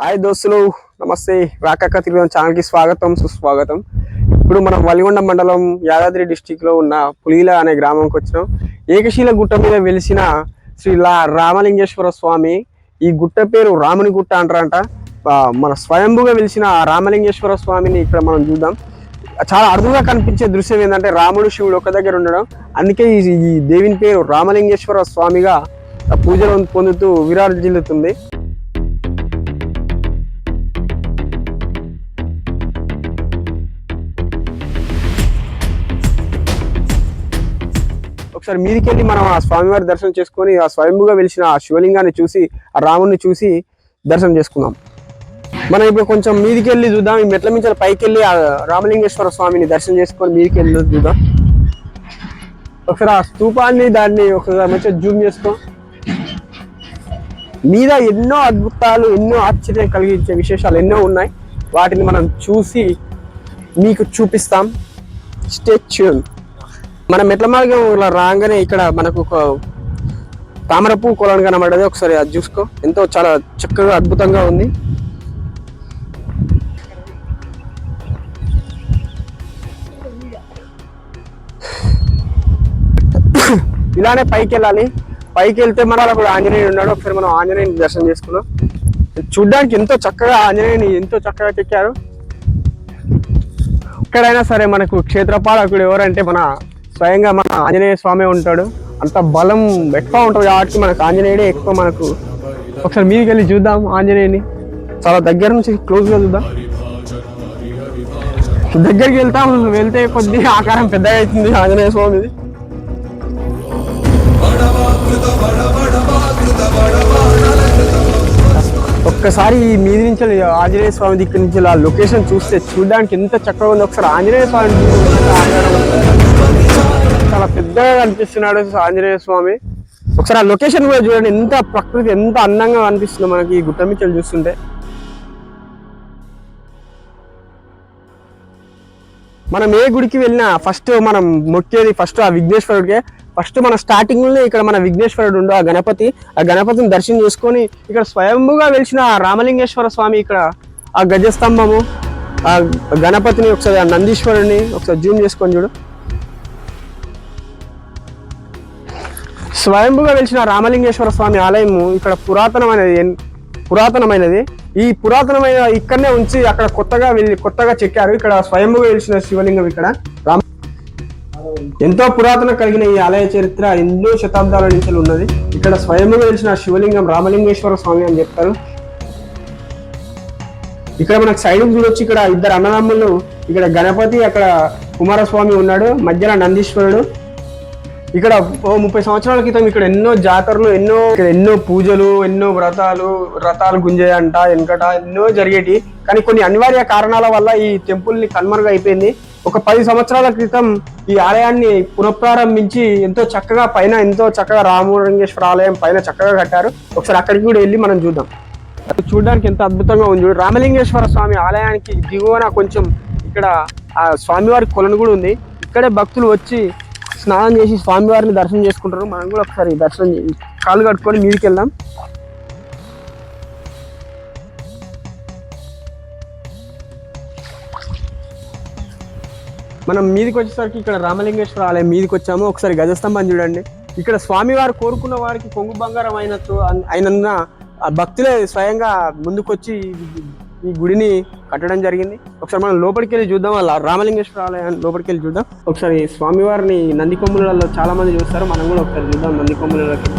Hi దోస్తులు నమస్తే. రాకక్క తిరుగుతున్న ఛానల్కి స్వాగతం సుస్వాగతం. ఇప్పుడు మనం వలిగొండ మండలం యాదాద్రి డిస్టిక్లో ఉన్న పులిల అనే గ్రామంకి వచ్చినాం. ఏకశీల గుట్ట మీద వెలిసిన శ్రీ లా రామలింగేశ్వర స్వామి ఈ గుట్ట పేరు రాముని గుట్ట అంటారంట. మన స్వయంభుగా వెలిసిన ఆ రామలింగేశ్వర స్వామిని ఇక్కడ మనం చూద్దాం. చాలా అరుదుగా కనిపించే దృశ్యం ఏంటంటే రాముడు శివుడు ఒక దగ్గర ఉండడం. అందుకే ఈ ఈ దేవిని పేరు రామలింగేశ్వర స్వామిగా పూజలు పొందుతూ విరాజిల్లుతుంది ఒకసారి మీదికి వెళ్ళి మనం ఆ స్వామివారి దర్శనం చేసుకొని ఆ స్వయంభుగా వెలిసిన ఆ శివలింగాన్ని చూసి ఆ రాముడిని చూసి దర్శనం చేసుకుందాం. మనం ఇప్పుడు కొంచెం మీదికి వెళ్ళి చూద్దాం. ఈ మెట్ల మించాల పైకి వెళ్ళి ఆ రామలింగేశ్వర స్వామిని దర్శనం చేసుకొని మీదికి వెళ్ళి చూద్దాం. ఒకసారి ఆ స్తూపాన్ని దాన్ని ఒకసారి మంచిగా జూమ్ చేసుకో. మీద ఎన్నో అద్భుతాలు ఎన్నో ఆశ్చర్యం కలిగించే విశేషాలు ఎన్నో ఉన్నాయి. వాటిని మనం చూసి మీకు చూపిస్తాం. స్టేచ్యూన్ మన మెట్ల మార్గం ఇలా రాగానే ఇక్కడ మనకు ఒక తామర పువ్వు కొలను కనబడదు ఒకసారి అది చూసుకో. ఎంతో చాలా చక్కగా అద్భుతంగా ఉంది. ఇలానే పైకి వెళ్ళాలి పైకి వెళ్తే మన అక్కడ ఆంజనేయుడు ఉన్నాడు. ఒకసారి మనం ఆంజనేయుని దర్శనం చేసుకున్నాం చూడ్డానికి ఎంతో చక్కగా ఆంజనేయుని ఎంతో చక్కగా చెక్కారు ఎక్కడైనా సరే మనకు క్షేత్రపాలకుడు ఎవరంటే మన స్వయంగా మన ఆంజనేయ స్వామి ఉంటాడు. అంత బలం ఎక్కువ ఉంటుంది. కాబట్టి మనకు ఆంజనేయుడే ఎక్కువ మనకు. ఒకసారి మీదకి వెళ్ళి చూద్దాం ఆంజనేయుని. చాలా దగ్గర నుంచి క్లోజ్గా చూద్దాం. దగ్గరికి వెళ్తాం. వెళ్తే కొద్ది ఆకారం పెద్దగా అవుతుంది ఆంజనేయ స్వామిది. ఒక్కసారి మీది నుంచి ఆంజనేయ స్వామి దగ్గర నుంచి ఆ లొకేషన్ చూస్తే చూడడానికి ఎంత చక్కగా ఉంది. ఒకసారి ఆంజనేయ స్వామి చాలా పెద్దగా కనిపిస్తున్నాడు ఆంజనేయ స్వామి. ఒకసారి ఆ లొకేషన్ కూడా చూడండి ఎంత ప్రకృతి ఎంత అందంగా అనిపిస్తుంది మనకి ఈ గుట్ట చూస్తుంటే. మనం ఏ గుడికి వెళ్ళినా ఫస్ట్ మనం మొక్కేది ఫస్ట్ ఆ విఘ్నేశ్వరుడికే. ఫస్ట్ మన స్టార్టింగ్ ఇక్కడ మన విఘ్నేశ్వరుడు ఉండు ఆ గణపతి. ఆ గణపతిని దర్శనం చేసుకొని ఇక్కడ స్వయంభుగా వెలిసిన ఆ రామలింగేశ్వర స్వామి ఇక్కడ ఆ గజస్తంభము. ఆ గణపతిని ఒకసారి ఆ నందీశ్వరుని ఒకసారి జూమ్ చేసుకొని చూడు. స్వయంభుగా వెలిసిన రామలింగేశ్వర స్వామి ఆలయము ఇక్కడ పురాతనమైనది పురాతనమైనది. ఈ పురాతనమైన ఇక్కడనే ఉంచి అక్కడ కొత్తగా వెళ్ళి కొత్తగా చెక్కారు. ఇక్కడ స్వయంభుగా వెలిసిన శివలింగం ఇక్కడ. రామ ఎంతో పురాతన కలిగిన ఈ ఆలయ చరిత్ర ఎన్నో శతాబ్దాల నుంచి ఉన్నది. ఇక్కడ స్వయంభుగా వెలిసిన శివలింగం రామలింగేశ్వర స్వామి అని చెప్తారు. ఇక్కడ మనకు సైడ్ చూడొచ్చు. ఇక్కడ ఇద్దరు అన్నదమ్ములు. ఇక్కడ గణపతి అక్కడ కుమారస్వామి ఉన్నాడు. మధ్యలో నందీశ్వరుడు. ఇక్కడ ముప్పై సంవత్సరాల క్రితం ఇక్కడ ఎన్నో జాతరలు ఎన్నో ఇక్కడ ఎన్నో పూజలు ఎన్నో వ్రతాలు వ్రతాలు గుంజేయంట వెనకట ఎన్నో జరిగేటి. కానీ కొన్ని అనివార్య కారణాల వల్ల ఈ టెంపుల్ని అయిపోయింది. ఒక పది సంవత్సరాల క్రితం ఈ ఆలయాన్ని పునఃప్రారంభించి ఎంతో చక్కగా పైన ఎంతో చక్కగా రామలింగేశ్వర ఆలయం పైన చక్కగా కట్టారు. ఒకసారి అక్కడికి కూడా వెళ్ళి మనం చూద్దాం. చూడడానికి ఎంత అద్భుతంగా ఉంది చూడు. రామలింగేశ్వర స్వామి ఆలయానికి దిగువన కొంచెం ఇక్కడ ఆ స్వామివారి కొలను కూడా ఉంది. ఇక్కడే భక్తులు వచ్చి స్నానం చేసి స్వామివారిని దర్శనం చేసుకుంటారు. మనం కూడా ఒకసారి దర్శనం కాలు కాళ్ళు కట్టుకొని మీదికి వెళ్దాం. మనం మీదికి వచ్చేసరికి ఇక్కడ రామలింగేశ్వర ఆలయం మీదికి వచ్చాము. ఒకసారి గజస్తంభం చూడండి. ఇక్కడ స్వామివారు కోరుకున్న వారికి కొంగు బంగారం అయినట్టు అయినందున ఆ భక్తులే స్వయంగా ముందుకొచ్చి ఈ- గుడిని కట్టడం జరిగింది. ఒకసారి మనం లోపలికి వెళ్ళి చూద్దాం. అలా రామలింగేశ్వర ఆలయాన్ని లోపలికి వెళ్ళి చూద్దాం. ఒకసారి స్వామివారిని నంది కొమ్ములలో చాలా మంది చూస్తారు. మనం కూడా ఒకసారి చూద్దాం నంది కొమ్ములలోకి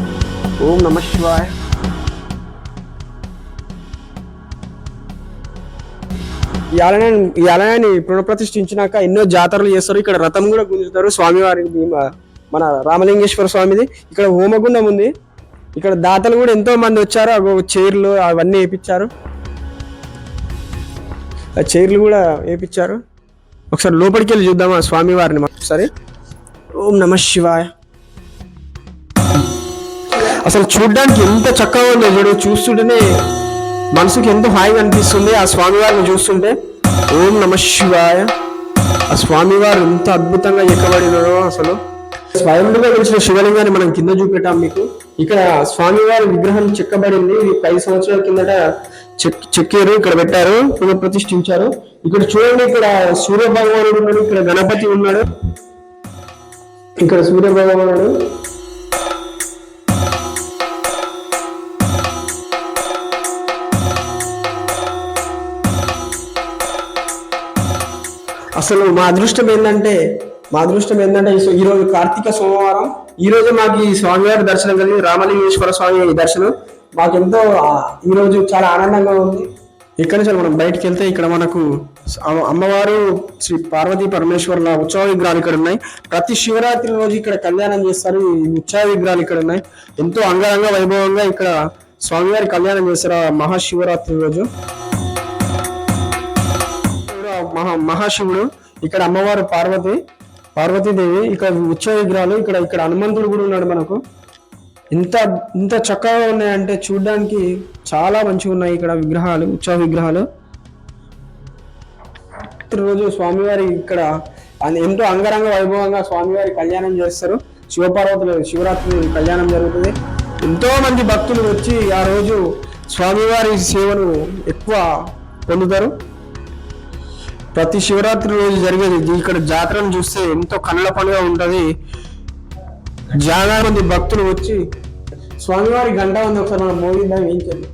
ఓం నమ శివాయ. ఈ ఆలయాన్ని ఈ ఆలయాన్ని పునఃప్రతిష్ఠించినాక ఎన్నో జాతరలు చేస్తారు. ఇక్కడ రథం కూడా గుంజుతారు స్వామివారి మన రామలింగేశ్వర స్వామిది. ఇక్కడ హోమగుండం ఉంది. ఇక్కడ దాతలు కూడా ఎంతో మంది వచ్చారు. చైర్లు అవన్నీ వేయించారు చైర్లు కూడా వేయించారు ఒకసారి లోపలికి వెళ్ళి చూద్దాం ఆ స్వామివారిని ఒకసారి ఓం నమ శివాయ. అసలు చూడడానికి ఎంత చక్కగా ఉందో చూడు చూస్తుంటేనే మనసుకి ఎంతో హాయిగా అనిపిస్తుంది ఆ స్వామివారిని చూస్తుంటే. ఓం నమ శివాయ. ఆ స్వామివారు ఎంత అద్భుతంగా ఎక్కబడినడో అసలు. స్వయంగా వెలిసిన శివలింగాన్ని మనం కింద చూపెట్టాం మీకు. ఇక్కడ స్వామివారి విగ్రహం చెక్కబడింది. ఇది ఐదు సంవత్సరాల కిందట చెక్కారు ఇక్కడ పెట్టారు పునఃప్రతిష్ఠించారు ఇక్కడ చూడండి ఇక్కడ సూర్య భగవానుడు ఉన్నాడు ఇక్కడ గణపతి ఉన్నాడు. ఇక్కడ సూర్య భగవానుడు అసలు మా అదృష్టం ఏంటంటే మా అదృష్టం ఏంటంటే ఈ- రోజు కార్తీక సోమవారం. ఈరోజు మాకు ఈ స్వామివారి దర్శనం కలిగి రామలింగేశ్వర స్వామి దర్శనం. మాకెంతో ఈరోజు ఈ రోజు చాలా ఆనందంగా ఉంది. ఇక్కడ నుంచి మనం బయటకు వెళ్తే ఇక్కడ మనకు అమ్మవారు శ్రీ పార్వతీ పరమేశ్వర ఉత్సవ విగ్రహాలు ఇక్కడ ఉన్నాయి. ప్రతి శివరాత్రి రోజు ఇక్కడ కళ్యాణం చేస్తారు. ఈ ఉత్సవ విగ్రహాలు ఇక్కడ ఉన్నాయి. ఎంతో అంగరంగ వైభవంగా ఇక్కడ స్వామివారి కళ్యాణం చేస్తారు ఆ మహాశివరాత్రి రోజు. మహా మహాశివుడు ఇక్కడ అమ్మవారు పార్వతి పార్వతీదేవి ఇక్కడ ఉత్సవ విగ్రహాలు ఇక్కడ ఇక్కడ హనుమంతుడు కూడా ఉన్నాడు మనకు. ఇంత ఇంత చక్కగా ఉన్నాయంటే చూడడానికి చాలా మంచిగా ఉన్నాయి ఇక్కడ విగ్రహాలు ఉత్సవ విగ్రహాలు. రోజు స్వామివారి ఇక్కడ ఎంతో అంగరంగ వైభవంగా స్వామివారి కళ్యాణం చేస్తారు. శివపార్వతుల శివరాత్రి కళ్యాణం జరుగుతుంది. ఎంతో మంది భక్తులు వచ్చి ఆ రోజు స్వామివారి సేవను ఎక్కువ పొందుతారు. ప్రతి శివరాత్రి రోజు జరిగేది ఇక్కడ జాతరను చూస్తే ఎంతో కళ్ళ పనిగా ఉంటుంది. చాలా మంది భక్తులు వచ్చి స్వామివారి గంట ఉంది ఒకసారి మనం మోగిద్దాం ఏం చేయాలి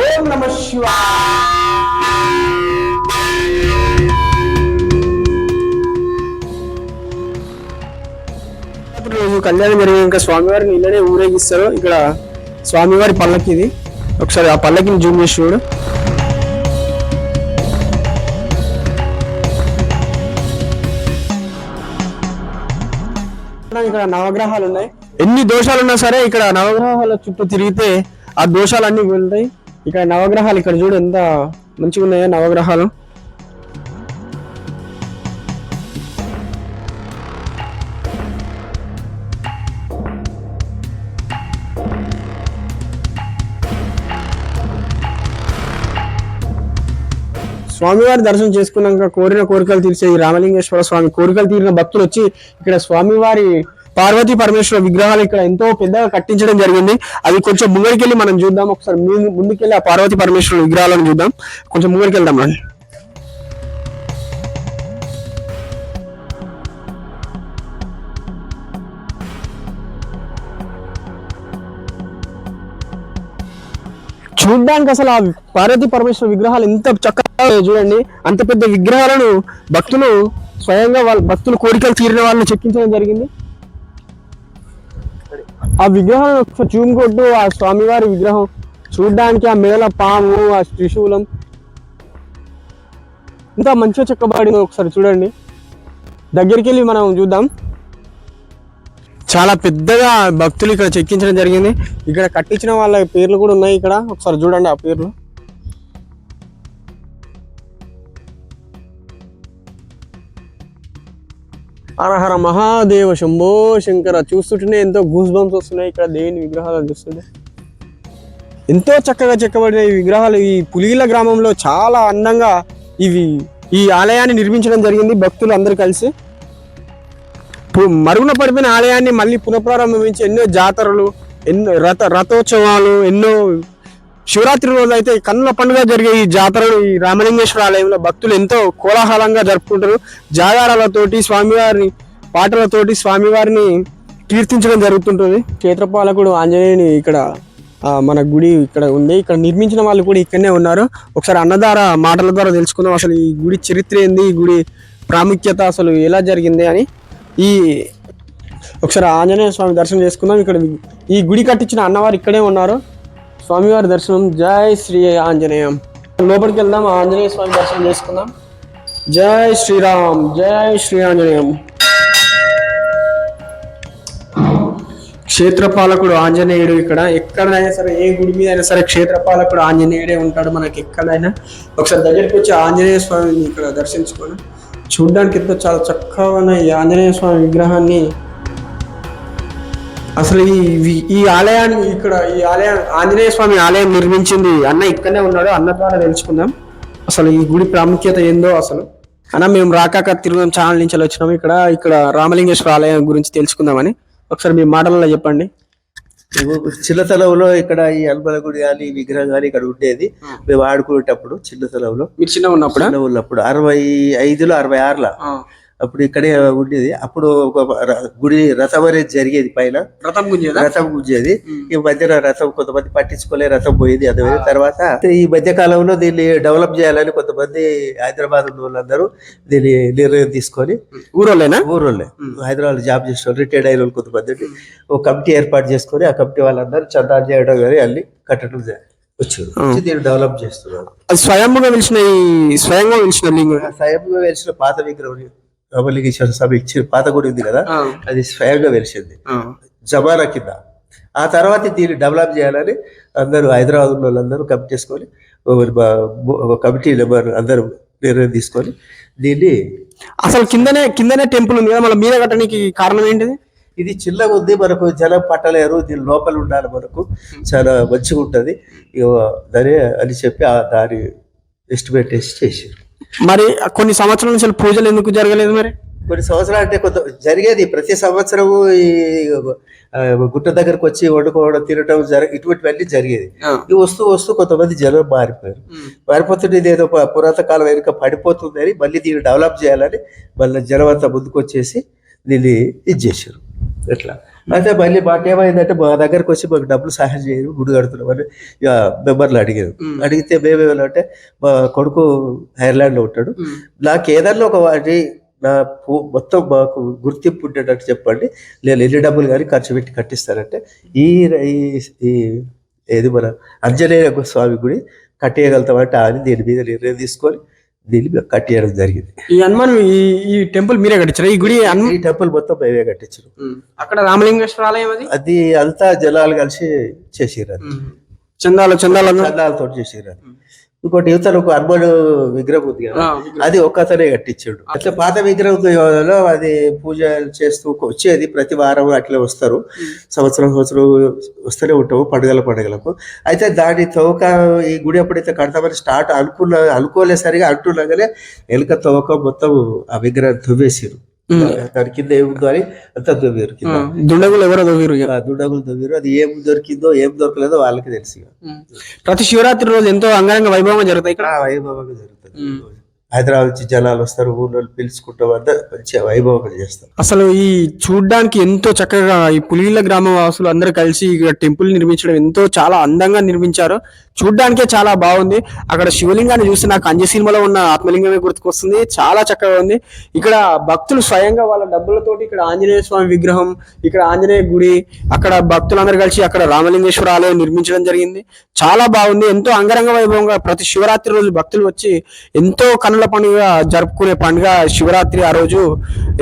ఓం నమ శివ రోజు కళ్యాణం జరిగే ఇంకా స్వామివారిని ఇలానే ఊరేగిస్తారు. ఇక్కడ స్వామివారి పల్లకి ఇది ఒకసారి ఆ పల్లకిని జూమ్ చేసి చూడు. ఇక్కడ నవగ్రహాలు ఉన్నాయి. ఎన్ని దోషాలు ఉన్నా సరే ఇక్కడ నవగ్రహాల చుట్టూ తిరిగితే ఆ దోషాలన్నీ వెళ్తాయి. ఇక్కడ నవగ్రహాలు ఇక్కడ చూడు ఎంత మంచిగా ఉన్నాయో నవగ్రహాలు. స్వామివారి దర్శనం చేసుకున్నాక కోరిన కోరికలు తీర్చే ఈ రామలింగేశ్వర స్వామి. కోరికలు తీరిన భక్తులు వచ్చి ఇక్కడ స్వామివారి పార్వతీ పరమేశ్వర విగ్రహాలు ఇక్కడ ఎంతో పెద్దగా కట్టించడం జరిగింది. అవి కొంచెం ముంగడికెళ్ళి మనం చూద్దాం. ఒకసారి ముందు- ముందుకెళ్ళి ఆ పార్వతీ పరమేశ్వర విగ్రహాలను చూద్దాం. కొంచెం ముంగడికి వెళ్దాం రండి. చూడ్డానికి అసలు ఆ పార్వతీ పరమేశ్వర విగ్రహాలు ఎంత చక్కగా చూడండి. అంత పెద్ద విగ్రహాలను భక్తులు స్వయంగా వాళ్ళ భక్తులు కోరికలు తీరిన వాళ్ళని చెక్కించడం జరిగింది. ఆ విగ్రహాలను ఒకసారి చూమ్ కొట్టు ఆ స్వామివారి విగ్రహం. చూడ్డానికి ఆ మేల పాము ఆ త్రిశూలం. ఇంత మంచిగా చెక్కబడింది ఒకసారి చూడండి. దగ్గరికి వెళ్ళి మనం చూద్దాం. చాలా పెద్దగా భక్తులు ఇక్కడ చెక్కించడం జరిగింది. ఇక్కడ కట్టించిన వాళ్ళ పేర్లు కూడా ఉన్నాయి ఇక్కడ. ఒకసారి చూడండి ఆ పేర్లు. హరహర మహాదేవ శంభో శంకర. చూస్తుంటేనే ఎంతో గూస్ బంప్స్ వస్తున్నాయి ఇక్కడ దేవుని విగ్రహాలు చూస్తుంటే. ఎంతో చక్కగా చెక్కబడిన ఈ విగ్రహాలు ఈ పులిగిల గ్రామంలో చాలా అందంగా ఇవి ఈ ఆలయాన్ని నిర్మించడం జరిగింది భక్తులు అందరూ కలిసి. మరుగున పడిపోయిన ఆలయాన్ని మళ్ళీ పునఃప్రారంభించి ఎన్నో జాతరలు ఎన్నో రథ రథోత్సవాలు ఎన్నో శివరాత్రి రోజు అయితే కన్నుల పండుగ జరిగే ఈ జాతరను ఈ రామలింగేశ్వర ఆలయంలో భక్తులు ఎంతో కోలాహలంగా జరుపుకుంటారు. జాగారాలతోటి స్వామివారిని పాటలతోటి స్వామివారిని కీర్తించడం జరుగుతుంటుంది. క్షేత్రపాలకుడు ఆంజనేయుని ఇక్కడ మన గుడి ఇక్కడ ఉంది. ఇక్కడ నిర్మించిన వాళ్ళు కూడా ఇక్కడనే ఉన్నారు. ఒకసారి అన్నదార మాటల ద్వారా తెలుసుకుందాం. అసలు ఈ గుడి చరిత్ర ఏంది? ఈ గుడి ప్రాముఖ్యత అసలు ఎలా జరిగింది అని ఈ ఒకసారి ఆంజనేయ స్వామి దర్శనం చేసుకుందాం. ఇక్కడ ఈ గుడి కట్టించిన అన్నవారు ఇక్కడే ఉన్నారు. స్వామివారి దర్శనం. జై శ్రీ ఆంజనేయం. లోపలికి వెళ్దాం ఆంజనేయ స్వామి దర్శనం చేసుకుందాం. జై శ్రీరామ్ జై శ్రీ ఆంజనేయం. క్షేత్రపాలకుడు ఆంజనేయుడు ఇక్కడ. ఎక్కడైనా సరే ఏ గుడి మీద అయినా సరే క్షేత్రపాలకుడు ఆంజనేయుడే ఉంటాడు మనకి ఎక్కడైనా. ఒకసారి దగ్గరికి వచ్చి ఆంజనేయ స్వామిని ఇక్కడ దర్శించుకొని చూడడానికి ఎంతో చాలా చక్కగా ఉన్న ఈ ఆంజనేయ స్వామి విగ్రహాన్ని అసలు ఈ ఈ ఆలయాన్ని ఇక్కడ ఈ ఆలయం ఆంజనేయ స్వామి ఆలయం నిర్మించింది అన్న ఇక్కడనే ఉన్నాడు అన్న ద్వారా తెలుసుకుందాం. అసలు ఈ గుడి ప్రాముఖ్యత ఏందో అసలు. అన్న మేము రాకాక తిరుగుదాం ఛానల్ నుంచి వచ్చినాము. ఇక్కడ ఇక్కడ రామలింగేశ్వర ఆలయం గురించి తెలుసుకుందామని. ఒకసారి మీ మాటలలో చెప్పండి. చిన్నతనంలో ఇక్కడ ఈ హనుమల గుడి కానీ ఈ విగ్రహం కానీ ఇక్కడ ఉండేది. మేము ఆడుకునేటప్పుడు చిన్నతనంలో. మీరు చిన్న ఉన్నప్పుడు? చిన్న ఉన్నప్పుడు. అరవై ఐదులో అరవై ఆరులో. అప్పుడు ఇక్కడే ఉండేది. అప్పుడు ఒక గుడి రథం అనేది జరిగేది పైన. రథం గుంజేదా? రథం గుంజేది. ఈ మధ్యన రథం కొంతమంది పట్టించుకోలే రథం పోయేది అదే తర్వాత ఈ మధ్య కాలంలో దీన్ని డెవలప్ చేయాలని కొంతమంది హైదరాబాద్ ఉన్న వాళ్ళందరూ దీన్ని నిర్ణయం తీసుకొని ఊరోళ్ళేనా? ఊరోళ్ళే. హైదరాబాద్ జాబ్ చేసిన రిటైర్డ్ అయిన వాళ్ళు కొంతమంది ఒక కమిటీ ఏర్పాటు చేసుకొని ఆ కమిటీ వాళ్ళందరూ చందాలు చేయడం కానీ అన్ని కట్టడం వచ్చారు వచ్చి దీన్ని డెవలప్ చేస్తున్నారు. అది స్వయంగా వెలిసిన స్వయంగా వెలిసిన స్వయంగా వెలిసిన పాత విగ్రహం. రామలింగేశ్వర స్వామి ఇచ్చిన పాత గుడి ఉంది కదా అది స్వయంగా వెలిసింది. జమానా కింద. ఆ తర్వాత దీన్ని డెవలప్ చేయాలని అందరూ హైదరాబాద్ ఉన్న వాళ్ళందరూ కమిటీ చేసుకొని కమిటీ నెంబర్ అందరూ నిర్ణయం తీసుకొని దీన్ని అసలు కిందనే కిందనే టెంపుల్ ఉంది కదా మళ్ళీ మీద కట్టడానికి కారణం ఏంటిది? ఇది చిన్నగా ఉంది మనకు జనం పట్టలేరు దీని లోపల ఉండాలి మనకు. చాలా మంచిగా ఉంటుంది దాని అని చెప్పి ఆ దాని ఎస్టిమేట్ వేసి చేసారు మరి కొన్ని సంవత్సరాల నుంచి అసలు పూజలు ఎందుకు జరగలేదు మరి? కొన్ని సంవత్సరాలు అంటే కొంత జరిగేది ప్రతి సంవత్సరము ఈ గుట్ట దగ్గరకు వచ్చి వండుకోవడం తినడం జర ఇటువంటివన్నీ జరిగేది. ఈ వస్తూ వస్తూ కొంతమంది జనం మారిపోయారు. మారిపోతుంటే ఇది ఏదో ప- పురాతన కాలం వెనుక పడిపోతుందని మళ్ళీ దీన్ని డెవలప్ చేయాలని మళ్ళీ జనం అంతా ముందుకు వచ్చేసి దీన్ని ఇది చేశారు. ఎట్లా? అయితే మళ్ళీ మాకు ఏమైందంటే మా దగ్గరకు వచ్చి మాకు డబ్బులు సహాయం చేయరు గుడి కడుతున్నామని ఇక మెంబర్లు అడిగారు. అడిగితే మేమేమంటే మా కొడుకు ఐర్లాండ్లో ఉంటాడు. నాకు ఏదన్నా ఒక వాటి నా మొత్తం మాకు గుర్తింపు ఉండేటట్టు చెప్పండి. నేను ఎన్ని డబ్బులు కానీ ఖర్చు పెట్టి కట్టిస్తానంటే ఈ ఈ- ఈ ఏది మన అంజనేయ స్వామి గుడి కట్టేయగలుగుతామంటే అని దీని మీద నిర్ణయం తీసుకొని మేము కట్టేయడం జరిగింది. ఈ హనుమాన్ ఈ ఈ టెంపుల్ మీరే కట్టించారు? ఈ గుడి ఈ టెంపుల్ మొత్తం మేమే కట్టించారు. అక్కడ రామలింగేశ్వర ఆలయం అది? అది అంతా జనాలు కలిసి చేసిర్రు చందాలు చందాలు చందాలతో చేసిర్రు ఇంకోటి యువతలు ఒక హనుమాన్ విగ్రహం ఉంది కదా. అది ఒక్కతనే కట్టించాడు. అట్లా పాత విగ్రహంలో అది పూజ చేస్తూ వచ్చేది ప్రతి వారం అట్లా వస్తారు. సంవత్సరం సంవత్సరం వస్తూనే ఉంటాము పండుగల పండుగలకు. అయితే దాని తవ్వక ఈ గుడి ఎప్పుడైతే కడతామని స్టార్ట్ అనుకున్న అనుకోలేసరిగా అంటున్నాగానే వెనుక తవ్వక మొత్తం ఆ విగ్రహం దువ్వేసారు దాని కింద ఏముందో అని అంతా దువ్వారు కింద దుండగులు ఎవరో. ఆ దుండగులు దువ్వారు అది ఏం దొరికిందో ఏం దొరకలేదో వాళ్ళకి తెలుసు. ప్రతి శివరాత్రి రోజు ఎంతో అంగరంగ వైభవంగా జరుగుతాయి ఇక్కడ. వైభవంగా జరుగుతుంది హైదరాబాద్ నుంచి జనాలు వస్తారు ఊళ్ళో పిలుచుకుంటాం వద్ద మంచిగా వైభవంగా చేస్తారు. అసలు ఈ చూడడానికి ఎంతో చక్కగా ఈ పులిల గ్రామ వాసులు అందరూ కలిసి ఇక్కడ టెంపుల్ నిర్మించడం ఎంతో చాలా అందంగా నిర్మించారు. చూడడానికే చాలా బాగుంది. అక్కడ శివలింగాన్ని చూస్తే నాకు అంజ సినిమాలో ఉన్న ఆత్మలింగమే గుర్తుకొస్తుంది. చాలా చక్కగా ఉంది. ఇక్కడ భక్తులు స్వయంగా వాళ్ళ డబ్బులతోటి ఇక్కడ ఆంజనేయ స్వామి విగ్రహం ఇక్కడ ఆంజనేయ గుడి అక్కడ భక్తులందరూ కలిసి అక్కడ రామలింగేశ్వర ఆలయం నిర్మించడం జరిగింది. చాలా బాగుంది. ఎంతో అంగరంగ వైభవంగా ప్రతి శివరాత్రి రోజు భక్తులు వచ్చి ఎంతో కనుల పండుగ జరుపుకునే పండుగ శివరాత్రి ఆ రోజు.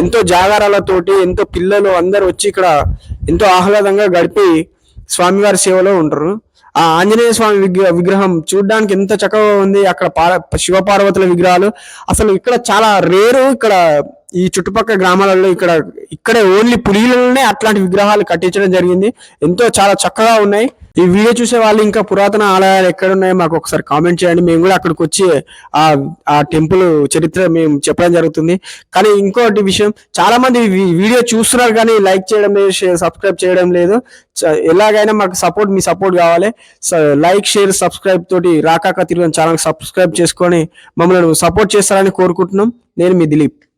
ఎంతో జాగారాలతోటి ఎంతో పిల్లలు అందరూ వచ్చి ఇక్కడ ఎంతో ఆహ్లాదంగా గడిపి స్వామివారి సేవలో ఉంటారు. ఆ ఆంజనేయ స్వామి విగ్రహం చూడడానికి ఎంత చక్కగా ఉంది. అక్కడ పార శివపార్వతుల విగ్రహాలు. అసలు ఇక్కడ చాలా రేరు ఇక్కడ ఈ చుట్టుపక్కల గ్రామాలలో ఇక్కడ ఇక్కడే ఓన్లీ పులిలోనే అట్లాంటి విగ్రహాలు కట్టించడం జరిగింది. ఎంతో చాలా చక్కగా ఉన్నాయి. ఈ వీడియో చూసే వాళ్ళు ఇంకా పురాతన ఆలయాలు ఎక్కడ ఉన్నాయో మాకు ఒకసారి కామెంట్ చేయండి. మేము కూడా అక్కడికి వచ్చి ఆ ఆ టెంపుల్ చరిత్ర మేము చెప్పడం జరుగుతుంది. కానీ ఇంకోటి విషయం చాలా మంది వీడియో చూస్తున్నారు కానీ లైక్ చేయడం లేదు సబ్స్క్రైబ్ చేయడం లేదు. ఎలాగైనా మాకు సపోర్ట్ మీ సపోర్ట్ కావాలి. లైక్ షేర్ సబ్స్క్రైబ్ తోటి రాకాక తిరుగుని ఛానల్ సబ్స్క్రైబ్ చేసుకొని మమ్మల్ని సపోర్ట్ చేస్తారని కోరుకుంటున్నాం. నేను మీ దిలీప్.